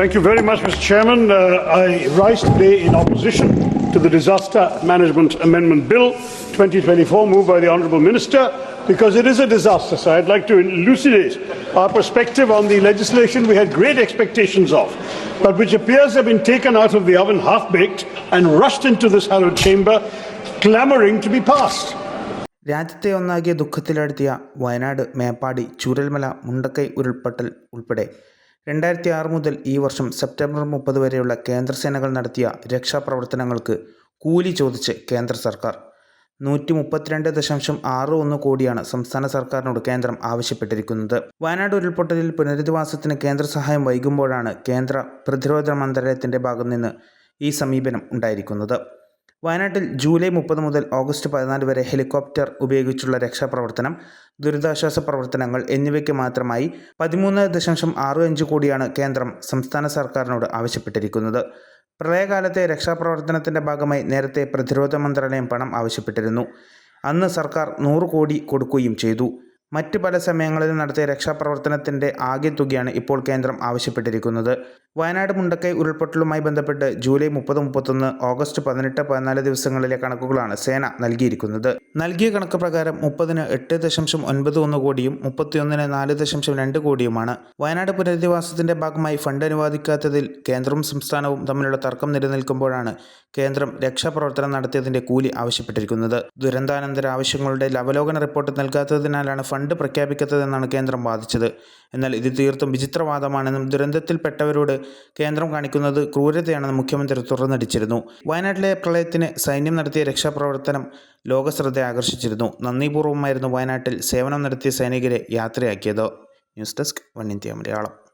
Thank you very much, Mr. Chairman. Uh, I rise today in opposition to the Disaster Management Amendment Bill 2024 moved by the Honourable Minister because it is a disaster. So I'd like to elucidate our perspective on the legislation we had great expectations of, but which appears to have been taken out of the oven half baked and rushed into this hallowed chamber, clamouring to be passed. രാജ്യത്തെ ഒന്നാകെ ദുഃഖത്തിലാഴ്ത്തിയ വയനാട് മേപ്പാടി ചൂരൽമല മുണ്ടക്കൈ ഉരുൾപൊട്ടൽ ഉൾപ്പെടെ രണ്ടായിരത്തി ആറ് മുതൽ ഈ വർഷം September മുപ്പത് വരെയുള്ള കേന്ദ്രസേനകൾ നടത്തിയ രക്ഷാപ്രവർത്തനങ്ങൾക്ക് കൂലി ചോദിച്ച് കേന്ദ്ര സർക്കാർ. നൂറ്റി മുപ്പത്തിരണ്ട് ദശാംശം ആറ് ഒന്ന് കോടിയാണ് സംസ്ഥാന സർക്കാരിനോട് കേന്ദ്രം ആവശ്യപ്പെട്ടിരിക്കുന്നത്. വയനാട് ഉരുൾപൊട്ടലിൽ പുനരധിവാസത്തിന് കേന്ദ്ര സഹായം വൈകുമ്പോഴാണ് കേന്ദ്ര പ്രതിരോധ മന്ത്രാലയത്തിന്റെ ഭാഗത്തുനിന്ന് നിന്ന് ഈ സമീപനം ഉണ്ടായിരിക്കുന്നത്. വയനാട്ടിൽ ജൂലൈ മുപ്പത് മുതൽ ഓഗസ്റ്റ് പതിനാല് വരെ ഹെലികോപ്റ്റർ ഉപയോഗിച്ചുള്ള രക്ഷാപ്രവർത്തനം ദുരിതാശ്വാസ പ്രവർത്തനങ്ങൾ എന്നിവയ്ക്ക് മാത്രമായി പതിമൂന്ന് ദശാംശം ആറ് അഞ്ച് കോടിയാണ് കേന്ദ്രം സംസ്ഥാന സർക്കാരിനോട് ആവശ്യപ്പെട്ടിരിക്കുന്നത്. പ്രളയകാലത്തെ രക്ഷാപ്രവർത്തനത്തിന്റെ ഭാഗമായി നേരത്തെ പ്രതിരോധ മന്ത്രാലയം പണം ആവശ്യപ്പെട്ടിരുന്നു. അന്ന് സർക്കാർ നൂറ് കോടി കൊടുക്കുകയും ചെയ്തു. മറ്റ് പല സമയങ്ങളിലും നടത്തിയ രക്ഷാപ്രവർത്തനത്തിന്റെ ആകെ തുകയാണ് ഇപ്പോൾ കേന്ദ്രം ആവശ്യപ്പെട്ടിരിക്കുന്നത്. വയനാട് മുണ്ടക്കൈ ഉരുൾപൊട്ടലുമായി ബന്ധപ്പെട്ട് ജൂലൈ മുപ്പത് മുപ്പത്തൊന്ന് ഓഗസ്റ്റ് പതിനെട്ട് പതിനാല് ദിവസങ്ങളിലെ കണക്കുകളാണ് സേന നൽകിയിരിക്കുന്നത്. നൽകിയ കണക്ക് പ്രകാരം മുപ്പതിന് എട്ട് ദശാംശം ഒൻപത് ഒന്ന് കോടിയും മുപ്പത്തിയൊന്നിന് നാല് ദശാംശം രണ്ട് കോടിയുമാണ്. വയനാട് പുനരധിവാസത്തിന്റെ ഭാഗമായി ഫണ്ട് അനുവദിക്കാത്തതിൽ കേന്ദ്രവും സംസ്ഥാനവും തമ്മിലുള്ള തർക്കം നിലനിൽക്കുമ്പോഴാണ് കേന്ദ്രം രക്ഷാപ്രവർത്തനം നടത്തിയതിന്റെ കൂലി ആവശ്യപ്പെട്ടിരിക്കുന്നത്. ദുരന്താനന്തര ആവശ്യങ്ങളുടെ അവലോകന റിപ്പോർട്ട് നൽകാത്തതിനാലാണ് ഫണ്ട് പ്രഖ്യാപിക്കാത്തതെന്നാണ് കേന്ദ്രം വാദിച്ചത്. എന്നാൽ ഇത് തീർത്തും വിചിത്രവാദമാണെന്നും ദുരന്തത്തിൽപ്പെട്ടവരോട് കേന്ദ്രം കാണിക്കുന്നത് ക്രൂരതയാണെന്ന് മുഖ്യമന്ത്രി തുറന്നടിച്ചിരുന്നു. വയനാട്ടിലെ പ്രളയത്തിന് സൈന്യം നടത്തിയ രക്ഷാപ്രവർത്തനം ലോകശ്രദ്ധ ആകർഷിച്ചിരുന്നു. നന്ദിപൂർവമായിരുന്നു വയനാട്ടിൽ സേവനം നടത്തിയ സൈനികരെ യാത്രയാക്കിയത്. News desk one India Malayalam.